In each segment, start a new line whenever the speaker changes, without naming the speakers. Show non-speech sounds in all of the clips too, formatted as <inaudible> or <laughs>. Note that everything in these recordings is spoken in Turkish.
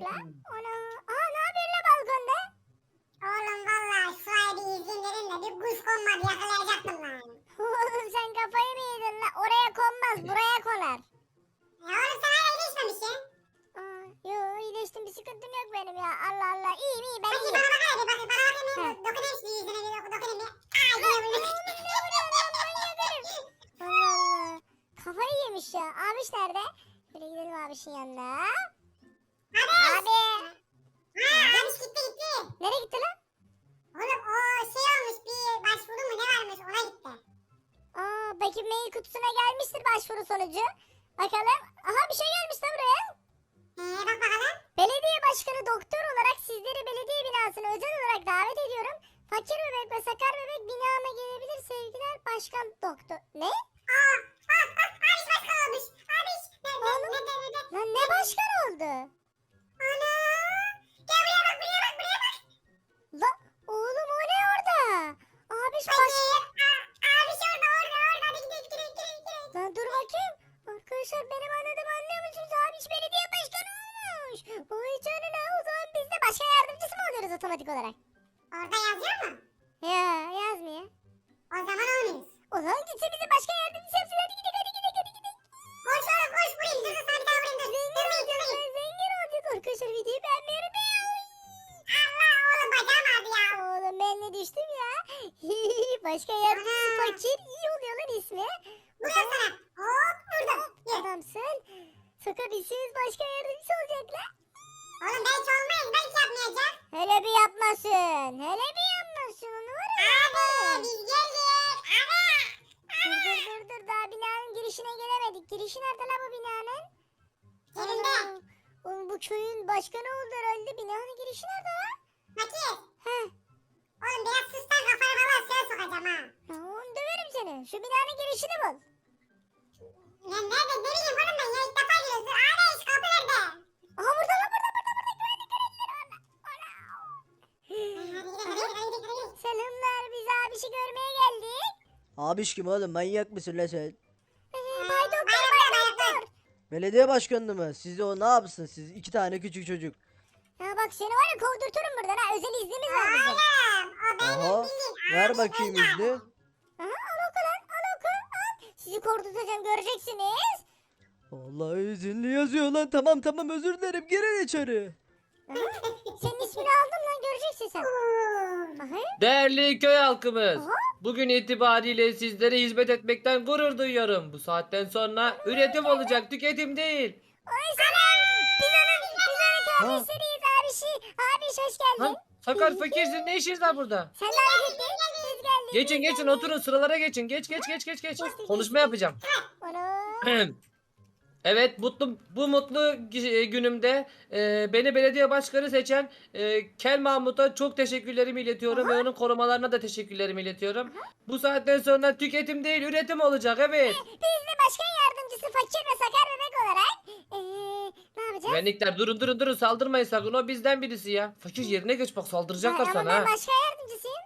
yok la. Ana. Aa ne yapıyorsun la balkonda?
Oğlum valla şuraya bir izin verin de bir kuş konmadı yakalayacaktım lan.
Oğlum sen kafayı mı yedin la? Oraya konmaz buraya konar.
Ya oğlum sen hala iyileşmemişsin.
Aa, yo iyileştim bir sıkıntım yok benim ya. Allah Allah iyiyim iyi ben
Peki
iyiyim.
bana bak hadi bana bakayım bir dokunayım yüzüne bir doku- dokunayım bir. Aa yine vurdum.
Allah Allah. Kafayı yemiş ya. Abiş nerede? Şöyle gidelim abişin yanına. Abi.
Ha abiş gitti gitti.
Nereye gitti lan?
Oğlum o şey olmuş bir başvuru mu ne varmış ona gitti.
Aa belki mail kutusuna gelmiştir başvuru sonucu. Bakalım. Aha bir şey gelmiş lan buraya.
Ee bak bakalım.
Belediye başkanı doktor olarak sizleri belediye binasına özel olarak davet ediyorum. Fakir bebek ve sakar bebek binama gelebilir sevgiler başkan doktor. Ne?
Aa aa aa abiş başkan olmuş. Abiş ne ne ne ne ne.
Ne başkan oldu?
Ana. Gel buraya bak buraya bak buraya bak.
La oğlum o ne orada? Abiş baş...
Fakir. Aa, abiş orada orada orada. Hadi gidelim gidelim gidelim gidelim.
Lan dur bakayım. Arkadaşlar benim anladığımı anlıyor musunuz? Abiş belediye başkanı olmuş. Vay canına o zaman biz de başkan yardımcısı mı oluyoruz otomatik olarak?
Orada yazıyor mu?
Ya yazmıyor.
O zaman olmuyoruz.
O zaman gitsin bizi başkan fakir iyi oluyor lan ismi.
Vuruyorum sana. Hop vurdum. Ye.
Adamsın. Sakın işiniz başkan yardımcısı olacak lan.
Oğlum belki olmayız. Belki yapmayacak.
Hele bir yapmasın. Hele bir yapmasın. Onu var ya.
Abi biz geldik. Abi.
Dur dur dur dur daha binanın girişine gelemedik. Girişi nerede la bu binanın?
Yerinde.
Oğlum bu köyün başkanı oldu herhalde. Binanın girişi nerede la?
Fakir.
Heh.
Oğlum biraz sustan kafana valla suya sokacağım ha.
Onu döverim seni. Şu binanın girişini bul.
Ya nerede ne bileyim oğlum ben ya ilk defa giriyoruz. Dur abi şu kapı nerede?
Aha burada lan burada burada burada. Güvenlik görevlileri. Ana.
Hadi
Ana.
gidelim hadi gidelim hadi gidelim. hadi gidelim.
Selamlar biz abişi görmeye geldik.
Abiş kim oğlum manyak mısın lan sen?
Bay doktor bay doktor.
Belediye başkanı mı? Siz o ne yapsın siz? iki tane küçük çocuk.
Ya bak seni var ya kovdurturum buradan ha. Özel iznimiz var bizim.
Oğlum benim
Aha. Ver bakayım izni.
Aha al oku lan al oku al. Sizi korkutacağım göreceksiniz.
Vallahi izinli yazıyor lan. Tamam tamam özür dilerim. Girin içeri.
Aha, Senin ismini aldım lan göreceksin sen. Aha.
Değerli köy halkımız.
Aha.
Bugün itibariyle sizlere hizmet etmekten gurur duyuyorum. Bu saatten sonra üretim olacak, tüketim değil.
Ay selam. Biz onun, biz onun kardeşleriyiz abişi. Abiş hoş geldin.
Sakar fakir sizin ne işiniz var burada?
Sen. Biz geldik.
Geçin geçin oturun sıralara geçin. Geç geç geç geç geç. Konuşma yapacağım. <clears throat> Evet mutlu bu mutlu gi- günümde e, beni belediye başkanı seçen e, Kel Mahmut'a çok teşekkürlerimi iletiyorum ve onun korumalarına da teşekkürlerimi iletiyorum. Bu saatten sonra tüketim değil üretim olacak evet.
Biz de başkan yardımcısı fakir ve sakar bebek olarak. Yapacağız?
Güvenlikler durun durun durun saldırmayın sakın o bizden birisi ya. Fakir yerine geç bak saldıracaklar sana
Ama ben
ha.
başkan yardımcısıyım.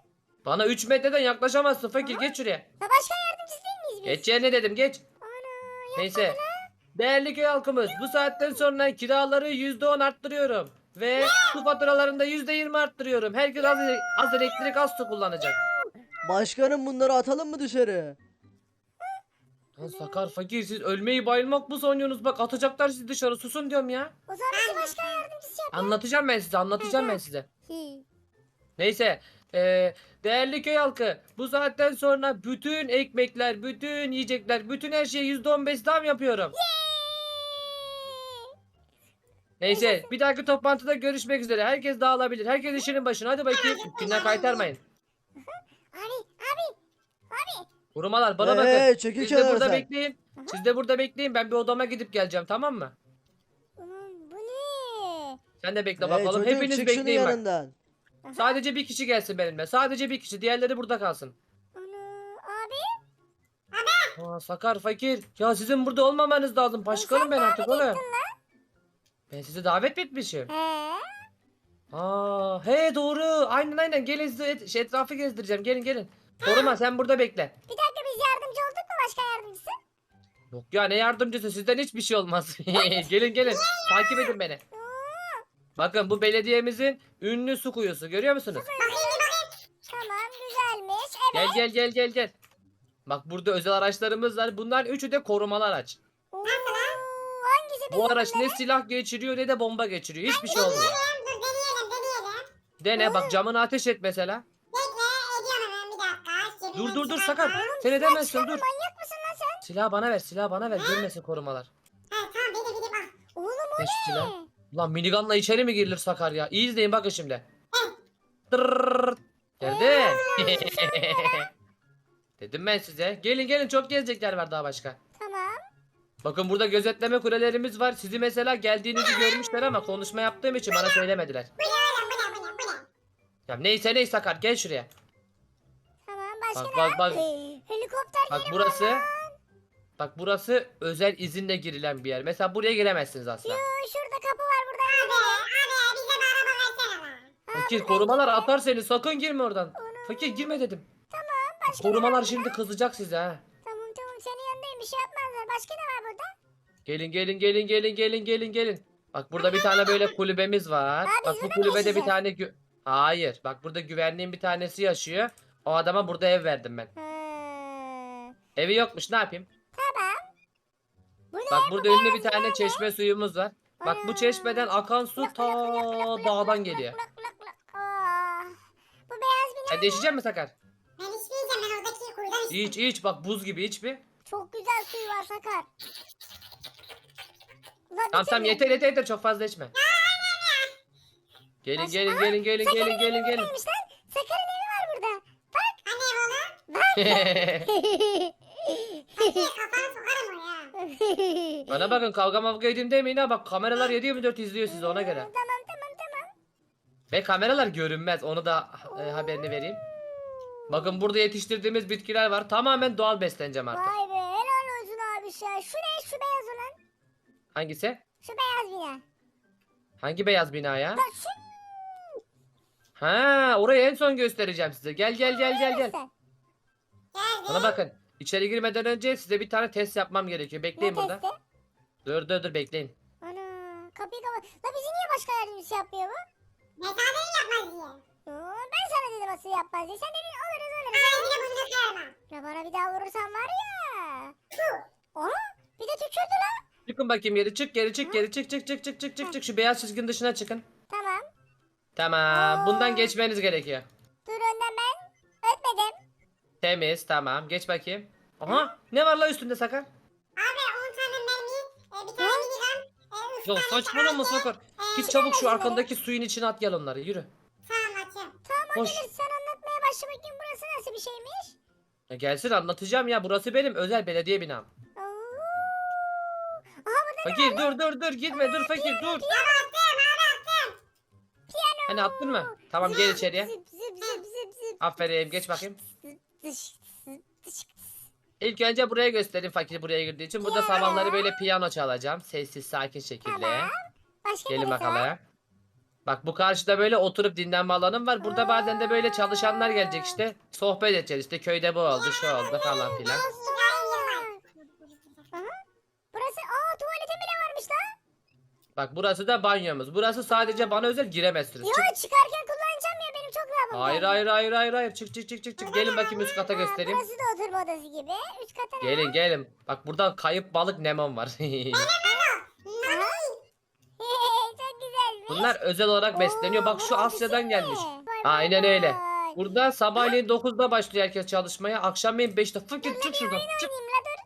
Bana 3 metreden yaklaşamazsın fakir geç şuraya.
Ya başkan yardımcısı değil miyiz biz?
Geç yerine dedim geç.
Ana.
Neyse. Değerli köy halkımız bu saatten sonra kiraları %10 arttırıyorum. Ve su faturalarını da %20 arttırıyorum. Herkes az, az elektrik az su kullanacak.
Başkanım bunları atalım mı dışarı?
Lan sakar fakir siz ölmeyi bayılmak mı sanıyorsunuz? Bak atacaklar sizi dışarı susun diyorum ya.
O zaman bizi başkan yardımcısı yap.
Anlatacağım ben size anlatacağım ben size. Neyse. eee, değerli köy halkı bu saatten sonra bütün ekmekler, bütün yiyecekler, bütün her şeye %15 zam yapıyorum. Neyse bir dahaki toplantıda görüşmek üzere. Herkes dağılabilir. Herkes işinin başına. Hadi bakayım. Günden kaytarmayın.
Abi.
Korumalar bana
Ee,
bakın.
çekil
Siz de
kenara
burada
sen.
bekleyin. Siz de burada bekleyin. Ben bir odama gidip geleceğim tamam mı?
Bu ne?
Sen de bekle
Hey,
bakalım.
çocuk,
Hepiniz
çık şunun
bekleyin bak.
yanından.
Sadece bir kişi gelsin benimle. Sadece bir kişi. Diğerleri burada kalsın.
Ana abi.
Aa, sakar fakir. Ya sizin burada olmamanız lazım. Başkanım ben artık oğlum. Ben sizi davet mi etmişim?
He.
Aa, he doğru. Aynen aynen. Gelin size et- şey, etrafı gezdireceğim. Gelin gelin. Koruma sen burada bekle.
Bir dakika biz yardımcı olduk mu başkan yardımcısı?
Yok ya ne yardımcısı sizden hiçbir şey olmaz. <laughs> gelin gelin. Takip edin beni. Bakın bu belediyemizin ünlü su kuyusu görüyor musunuz?
Tamam güzelmiş. Evet.
Gel gel gel gel gel. Bak burada özel araçlarımız var. Bunların üçü de korumalı araç.
Oo, hangisi
Bu araç ne silah geçiriyor ne de bomba geçiriyor. Hiçbir şey olmuyor.
Deneyelim deneyelim.
Dene bak camını ateş et mesela.
Bekle ediyorum hemen bir dakika. Cebimden
Dur dur dur sakar. Sen edemezsin dur.
Manyak mısın lan sen?
Silahı bana ver silahı bana ver. Görmesin korumalar.
Ha tamam beni beni bak.
Oğlum o
silahı.
ne?
Ulan minigunla içeri mi girilir Sakar ya? İyi izleyin bakın şimdi. Tırrrrt. Geldin. <laughs> Dedim ben size. Gelin gelin çok gezecekler var daha başka.
Tamam.
Bakın burada gözetleme kulelerimiz var. Sizi mesela geldiğinizi görmüşler ama konuşma yaptığım için bana söylemediler.
Bu ne oğlum bu ne bu ne bu ne?
Ya neyse neyse Sakar gel şuraya.
Başka
Bak
ne
bak bak.
Ee, Helikopter
Bak
geliyor
burası.
lan.
Bak burası özel izinle girilen bir yer. Mesela buraya giremezsiniz asla.
Yoo, şurada kapı var burada.
Abi abi bize bir araba versene lan.
Fakir korumalar atar seni. Sakın girme oradan. Fakir girme dedim.
Tamam başka
Korumalar şimdi kızacak size ha.
Tamam tamam senin yanındayım bir şey yapmazlar. Başka ne var burada?
Gelin gelin gelin gelin gelin gelin gelin. Bak burada bir tane böyle kulübemiz var.
Abi,
Bak bu
mi
kulübede bir tane gü- Hayır. Bak burada güvenliğin bir tanesi yaşıyor. O adama burada ev verdim ben.
Hmm.
Evi yokmuş ne yapayım?
Tamam. Bu ne?
Bak
Bu
burada ünlü bir tane
ne?
çeşme suyumuz var. Bak bu çeşmeden akan su ta dağdan geliyor.
Aa, Bu beyaz bina
Sen değişecek misin Sakar?
Ben içmeyeceğim ben oradaki kuyudan içtim.
İç iç bak buz gibi iç bir.
çok güzel suyu var Sakar. Ulan
Tamam tamam yeter yeter yeter çok fazla içme. Gelin
Başka-
gelin gelin gelin gelin gelin gelin.
lan. Sakar'ın evi var burada. Bak.
Hani ev
Bana bakın kavga mavga edeyim demeyin ha bak kameralar 7-24 izliyor sizi ona göre.
Tamam tamam tamam.
Ve kameralar görünmez onu da e, haberini vereyim. Bakın burada yetiştirdiğimiz bitkiler var tamamen doğal besleneceğim artık.
Vay be helal olsun abi ya. Şu ne şu beyaz olan?
Hangisi?
Şu beyaz bina.
Hangi beyaz bina ya?
Bak şu
Ha orayı en son göstereceğim size. Gel gel gel gel gel.
sen.
Geldi.
Bana bakın. İçeri girmeden önce size bir tane test yapmam gerekiyor. Bekleyin
Ne
burada.
testi?
Dur dur dur bekleyin.
Ana kapıyı kapat. La bizi niye başka yardımcısı yapmıyor bu?
Mesafeyi yapmaz diye.
Oo, ben sana dedim asıl yapmaz diye. Sen dedin alırız alırız.
Ay bir de bunu kırma.
Ya bana bir daha vurursan var ya.
Puh.
Aha bir de tükürdü la.
Çıkın bakayım geri çık geri çık geri çık çık çık çık çık çık çık şu beyaz çizginin dışına çıkın.
Tamam.
Tamam bundan geçmeniz gerekiyor.
Dur önden ben. Ötmedim.
Temiz tamam geç bakayım. Aha ne var la üstünde sakar?
Abi 10 tane mermi, e, bir tane minigun, e, üç tane
saçmalama
tabanca,
sakar.
e,
Git
bir
çabuk
tane
şu arkandaki suyun içine at gel onları yürü.
Tamam açayım.
Tamam
Koş.
Hoş. sen anlatmaya başla bakayım burası nasıl bir şeymiş.
Ya gelsin anlatacağım ya burası benim özel belediye binam.
Oo. Aha burada
Fakir dur dur dur gitme dur fakir dur.
Abi attım abi attım.
Hani attın mı? Tamam gel içeriye.
zıp zıp zıp zıp zıp.
Aferin geç bakayım.
Dış, zıp, dış.
İlk önce buraya göstereyim fakir buraya girdiği için. Burada sabahları böyle piyano çalacağım. Sessiz sakin şekilde.
Tamam. Başka
Gelin
neresi var?
bakalım. Bak bu karşıda böyle oturup dinlenme alanım var. Burada bazen de böyle çalışanlar gelecek işte. Sohbet edeceğiz işte köyde bu oldu şu oldu falan filan.
Aha. Burası aa tuvalete bile varmış lan.
Bak burası da banyomuz. Burası sadece bana özel giremezsiniz. Çık.
çıkarken ya benim çok rahatım.
Hayır hayır hayır hayır hayır. Çık çık çık çık çık. Gelin bakayım üst kata göstereyim.
Burası da oturma odası gibi. Üç kata ne
Gelin
var?
gelin. Bak burada kayıp balık Nemon var. <laughs> <laughs>
Çok güzelmiş.
Bunlar özel olarak besleniyor. Bak şu Asya'dan gelmiş. Aynen öyle.
vay.
Burada sabahleyin 9'da başlıyor herkes çalışmaya. Akşamleyin 5'te. Fakir çık şuradan. Çık.
Oynayayım la dur.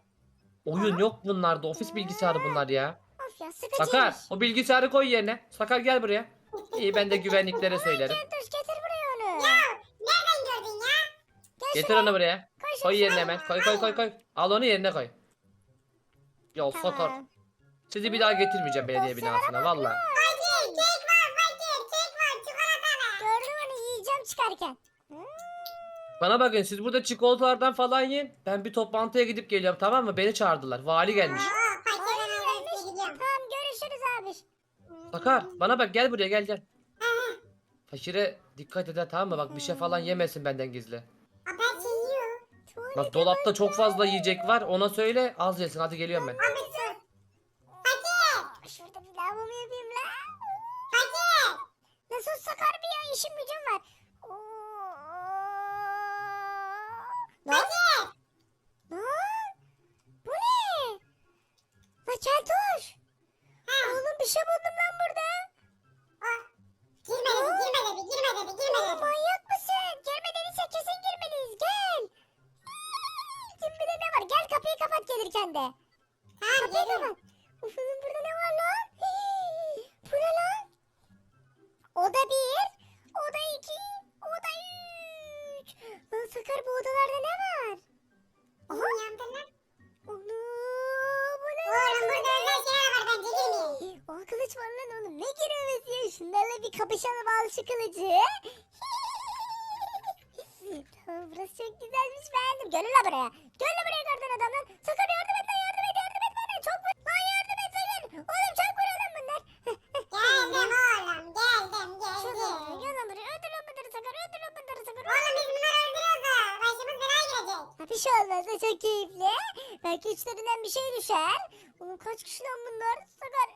Oyun yok bunlarda. Ofis bilgisayarı bunlar ya.
Of ya sıkıcıymış.
Sakar o bilgisayarı koy yerine. Sakar gel buraya. İyi ben de güvenliklere söylerim.
Dur dur getir buraya onu.
Nereden gördün ya?
Gel
Getir onu buraya.
Koy şunu
Koy yerine hemen. Koy koy koy koy. Al onu yerine koy. Ya.
Tamam.
Sizi bir daha getirmeyeceğim belediye binasına valla.
Fakir kek var fakir kek var çikolatalı.
Gördüm onu yiyeceğim çıkarken.
Bana bakın siz burada çikolatalardan falan yiyin. Ben bir toplantıya gidip geliyorum tamam mı? Beni çağırdılar. Vali gelmiş.
Gidiyorum.
Tamam görüşürüz abi.
Sakar bana bak gel buraya gel gel. Fakire dikkat eder tamam mı? Bak bir şey falan yemesin benden gizli.
Aa, ben şey yiyor.
Tuvalet
Bak dolapta çok fazla yiyecek var. Ona söyle az yesin. Hadi geliyorum ben.
Abi sus. Fakir
Şurada bir lavabomu yapayım la.
fakir.
Gelirken de.
Tamam
Kapıya
geliyorum.
Uf burada ne var lan? Hii, Bu ne lan? Oda bir, oda iki, oda üç. Lan Sakar bu odalarda ne var? Aha.
Yandım lan.
Onu bu ne
Oğlum burada özel şeyler var bence girmeyin.
O kılıç var lan oğlum. Ne giremesi ya? Şunlarla bir kapışalım al şu kılıcı. tamam burası çok güzelmiş beğendim. Lan buraya. Gel lan buraya kardan adamlar. Sakar yardım et lan yardım et yardım et bana. Çok vur. Lan yardım et Sakar. Oğlum çok vuruyor lan bunlar. <laughs>
Geldim oğlum geldim geldim.
Gel lan buraya. Öldür lan bunları Sakar. Öldür lan bunları Sakar.
Oğlum biz bunları öldürüyoruz başımız belaya girecek.
Bir şey olmaz da çok keyifli. Belki içlerinden bir şey düşer. Oğlum kaç kişi lan bunlar? Sakar.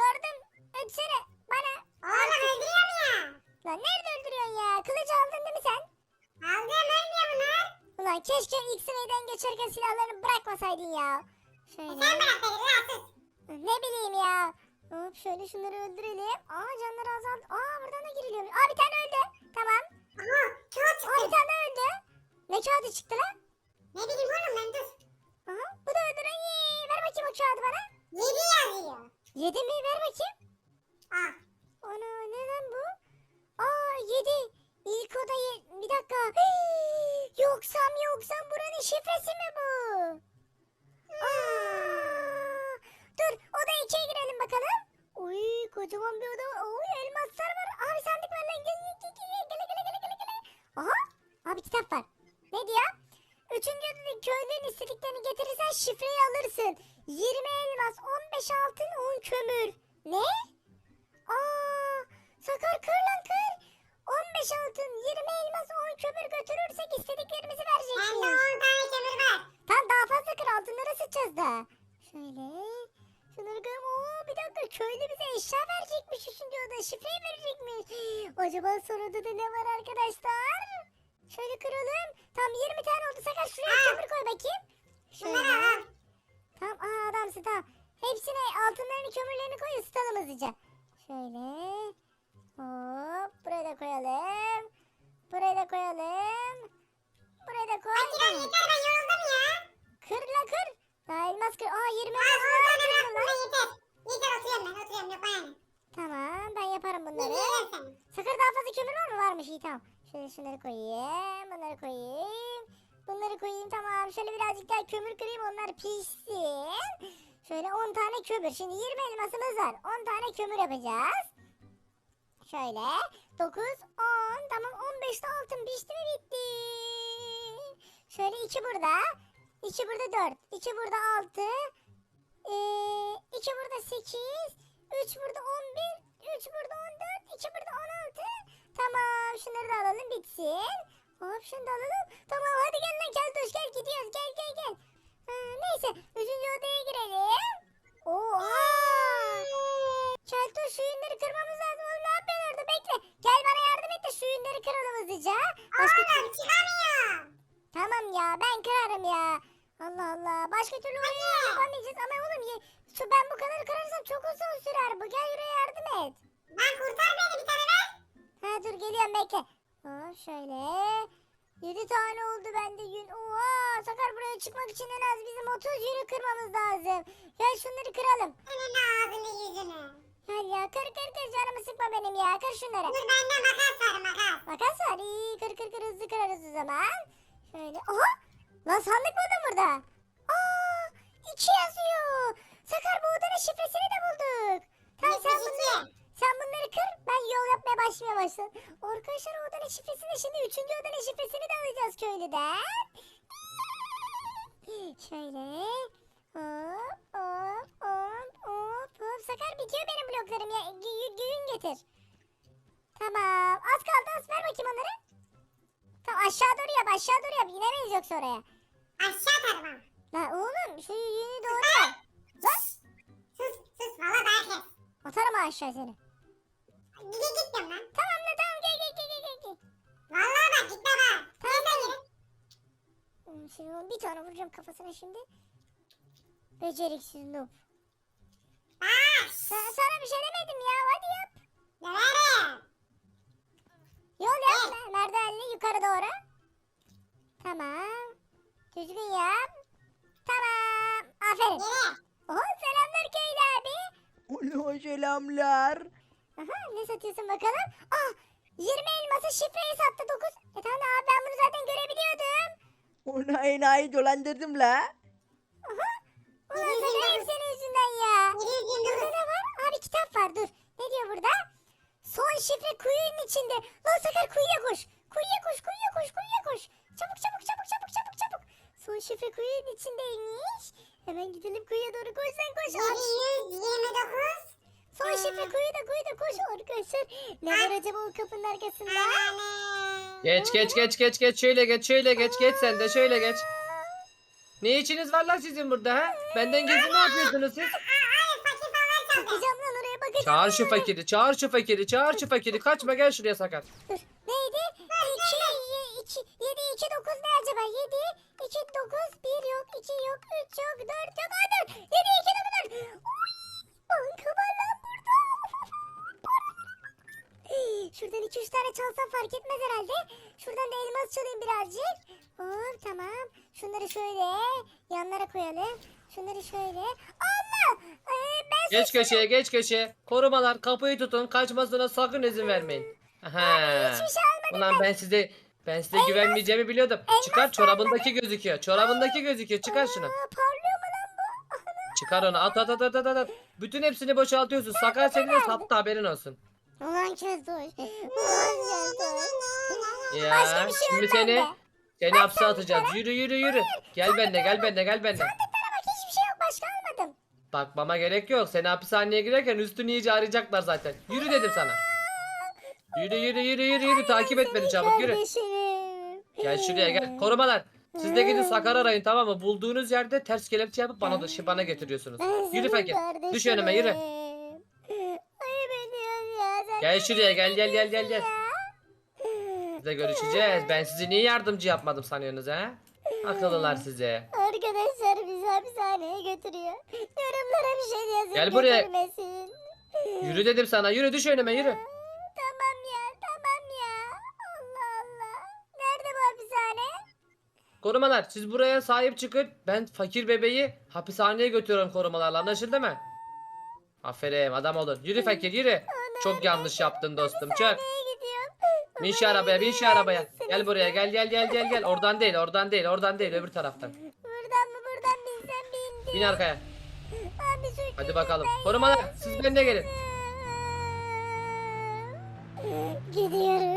Yardım etsene bana.
Oğlum öldürüyor mu ya?
Lan nerede öldürüyorsun ya? Sen?
Aldım
keşke sınırdan geçerken silahlarını bırakmasaydın ya. Şöyle.
Sen bırak beni rahatsız.
Ne bileyim ya. Hop şöyle şunları öldürelim. Aa canları azaldı. Aa buradan da giriliyor. Aa bir tane öldü. Tamam.
Aha kağıt
Aa bir
çıktı.
tane öldü. Ne kağıdı çıktı lan?
Ne bileyim oğlum ben dur.
Aha bu da öldü. Yee, Ver bakayım o kağıdı bana.
Yedi yazıyor.
Yedi mi? Ver bakayım.
Ah.
Ana ne lan bu? Aa yedi. İlk odayı. Bir dakika. Yoksam yoksam buranın şifresi mi bu? Aa, dur oda ikiye girelim bakalım. Uy kocaman bir oda. var. Uy elmaslar var. Abi sandık. Gel gel gel gel gel gel gel gel gel. Aha. Abi kitap var. Ne diyor? Üçüncü odada köylünün istediklerini getirirsen şifreyi alırsın. 20 elmas, 15 altın, 10 kömür. Ne? Aa, Sakar kır lan kır. 15 altın, 20 elmas, 10 kömür götürürsek istediklerimizi
Bende
verecekmiş.
10 tane kömür var.
Tam daha fazla kır altınlara sıçacağız da. Şöyle. Şunları kıralım. Oo bir dakika köylü bize eşya verecekmiş üçüncü oda. Şifreyi verecekmiş. <gasps> Acaba son odada ne var arkadaşlar? Şöyle kıralım. Tam 20 tane oldu. Sakar şuraya kömür koy bakayım. Şöyle. Tamam aa adamsın tamam. Hepsine altınlarını kömürlerini koy ısıtalım hızlıca. Şöyle. Hop buraya da koyalım. Buraya da koyalım. Buraya da koy.
Lan yeter ben yoruldum ya.
Kır la kır. Daha elmas kır. Aa 20
Al
elmas
10 tane
daha
bırak
kırdın lan.
burada yeter. Yeter oturuyorum ben oturuyorum yok bana.
Tamam ben yaparım bunları. Sakar daha fazla kömür var mı? Varmış iyi tamam. Şöyle şunları koyayım. Bunları koyayım. Bunları koyayım tamam. Şöyle birazcık daha kömür kırayım onlar pişsin. Şöyle 10 tane kömür. Şimdi 20 elmasımız var. 10 tane kömür yapacağız. Şöyle 9, 10, tamam 15 de altın pişti mi bitti. Şöyle 2 burada. 2 burada 4. 2 burada 6. Ee, 2 burada 8. 3 burada 11. 3 burada 14. 2 burada 16. Tamam şunları da alalım bitsin. Hop şunu da alalım. Tamam hadi gel lan Keltoş gel gidiyoruz gel gel gel. Ha, neyse üçüncü odaya girelim. Oha. Keltoş şu yünleri kırmamız lazım. Yapıyorsun orada bekle. Gel bana yardım et de şu yünleri kıralım hızlıca. Başka
Oğlum çıkamıyorum.
Tamam ya ben kırarım ya. Allah Allah. Başka türlü oyunu yapamayacağız ama oğlum ye, şu ben bu kadar kırarsam çok uzun sürer bu. Gel yürü yardım et.
Lan kurtar beni bir tane ver.
Ha dur geliyorum bekle. Hop şöyle. 7 tane oldu bende yün. Oha Sakar buraya çıkmak için en az bizim 30 yünü kırmamız lazım. Gel şunları kıralım.
Senin ağzını yüzünü.
Gel ya kır kır kır canımı sıkma benim ya. Kır şunları.
Dur bende makas var makas.
Makas var. İyi kır kır kır hızlı kırarız o zaman. Şöyle. Aha! Lan sandık buldum burada. Aa! iki yazıyor. Sakar bu odanın şifresini de bulduk. Tamam sen
iki.
sen bunları kır. Ben yol yapmaya başlamaya başladım. Arkadaşlar odanın şifresini şimdi üçüncü odanın şifresini de alacağız köylüden. Şöyle. Hop hop hop. Sakar bitiyor benim bloklarım ya. Gü- Gün getir. Tamam. Az kaldı az ver bakayım onları. Tamam aşağı doğru yap aşağı doğru yap. İnemeyiz yoksa oraya.
Aşağı ha.
Lan oğlum şu yünü doğru yap. Lan
Sus sus valla daha kes.
atarım aşağı seni.
Gide gittim lan.
Tamam lan tamam gel gel gel gel gel.
Valla bak gitme bak.
Tamam.
Neyse girin.
Hmm, Şimdi bir tane vuracağım kafasına şimdi. Beceriksiz noob. Sa- sana bir şey demedim ya. Hadi yap.
Döverim.
Yol yap. Evet. Merdivenle yukarı doğru. Tamam. Düzgün yap. Tamam. Aferin. Geri.
Selamlar Köyde abi. Ulu selamlar.
Aha ne satıyorsun bakalım? Ah 20 elması şifreyi sattı 9. E tamam abi ben bunu zaten görebiliyordum.
Ona enayi dolandırdım la.
Aha
Geç geç geç geç geç şöyle geç şöyle geç geç sen de şöyle geç. Ne işiniz var lan sizin burada ha? Benden gizli ne yapıyorsunuz siz?
Bakacağım lan oraya bakacağım.
Çağır şu fakiri çağır şu fakiri çağır şu fakiri kaçma gel şuraya sakar.
Dur. Neydi? 2, 2, 7, 2, 9 ne acaba? 7, 2, 9, 1 yok, 2 yok, 3 yok, 4 yok, 4. 7, 2, Şuradan 2, 3 tane çalsam fark etmez herhalde. Şuradan da elmas çalayım birazcık. Hop tamam. Şunları şöyle yanlara koyalım. Şunları şöyle. Allah! Ee, ben
Geç köşeye geç köşeye. Korumalar kapıyı tutun kaçmasına sakın izin vermeyin. Aha.
hiçbir şey almadım
Ulan ben size ben size güvenmeyeceğimi biliyordum. Çıkar çorabındaki gözüküyor. Çorabındaki gözüküyor. Çıkar şunu.
Aa, parlıyor mu lan bu?
Çıkar onu. At at at at at at. Bütün hepsini boşaltıyorsun. Sakar seni de sattı haberin olsun.
Ulan Keltoş. <laughs> Ulan Keltoş.
Ya
Başka bir şey
şimdi
yok
seni
bende.
seni hapse atacağız. Yürü yürü yürü. Gel benimle gel benimle gel benimle.
Bana bak hiçbir şey yok başka almadım.
Bakmama gerek yok. Seni hapishaneye girerken üstünü iyice arayacaklar zaten. Yürü dedim sana. Yürü yürü yürü yürü yürü takip et beni çabuk yürü.
Kardeşim.
Gel şuraya gel. Korumalar. Siz de gidin Sakar arayın tamam mı? Bulduğunuz yerde ters kelepçe yapıp bana da şey bana getiriyorsunuz.
Ben
Yürü
senin
fakir. Düş önüme yürü.
Ayıp ediyorsun ya. Sen
Gel şuraya gel gel gel gel gel. de görüşeceğiz. Ben sizi niye yardımcı yapmadım sanıyorsunuz ha? Akıllılar size.
Arkadaşlar bizi hapishaneye götürüyor. Yorumlara bir şey yazın.
Gel buraya.
götürmesin.
Yürü dedim sana. Yürü düş önüme yürü.
Tamam ya tamam ya. Allah Allah. Nerede bu hapishane?
Korumalar siz buraya sahip çıkın. Ben fakir bebeği hapishaneye götürüyorum korumalarla. Anlaşıldı mı? Aferin adam olun. Yürü fakir yürü. Çok yanlış yaptın dostum. Çık. Bin şu arabaya bin şu arabaya. Gel buraya gel gel gel gel gel. Oradan değil oradan değil oradan değil öbür taraftan.
Buradan mı buradan binsem bindim.
Bin arkaya.
Abi sürtün
Hadi bakalım. Korumalar siz benimle gelin.
Gidiyorum.